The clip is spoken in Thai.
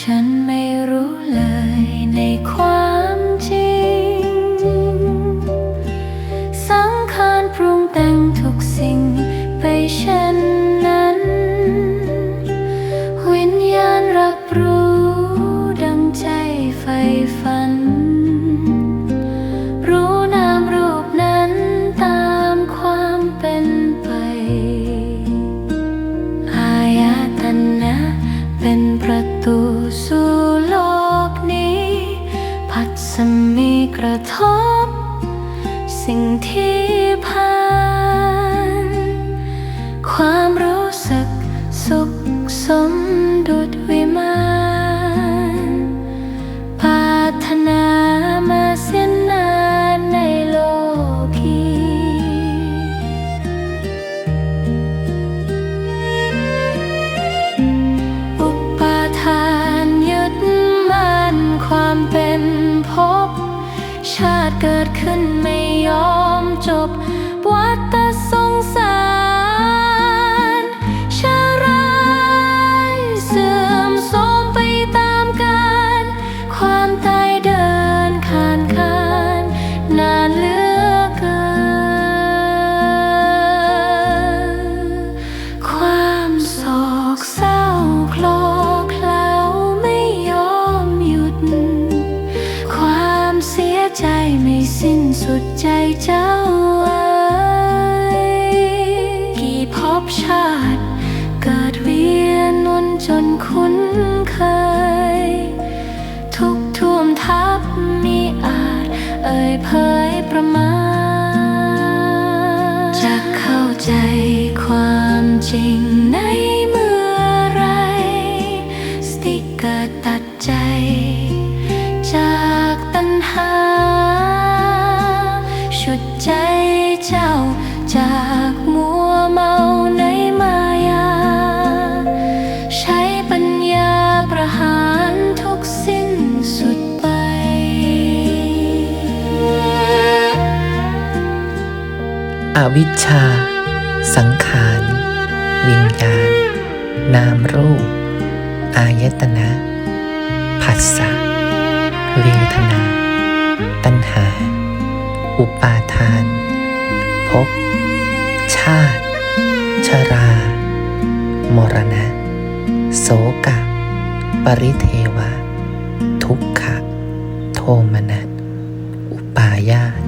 ฉันไม่รู้เลยในความจริง สังขารปรุงแต่งทุกสิ่งไปเช่นนั้น วิญญาณรับรู้ สมีกระทบ สิ่งที่ผ่าน ความรู้สึกสุขสมดุดวิมาน เกิดขึ้นไม่ยอมจบวัฏ ใจไม่สิ้นสุดใจเจ้าเอ๋ยกี่ภพชาติ เกิดเวียนวนจนคุ้นเคย ทุกท่วมทับมีอาจ เอ่ยเผยประมาณจะเข้าใจความจริงใน เจ้า จากมัวเมาในมายา ใช้ปัญญาประหารทุกสิ้นสุดไป อวิชชา สังขาร วิญญาณ นามรูป อายตนะผัสสะเวทนา ตัณหา อุปาทาน ภพ ชาติ ชรา มรณะ โสกะ ปริเทวะ ทุกขะ โทมนัสอุปายาต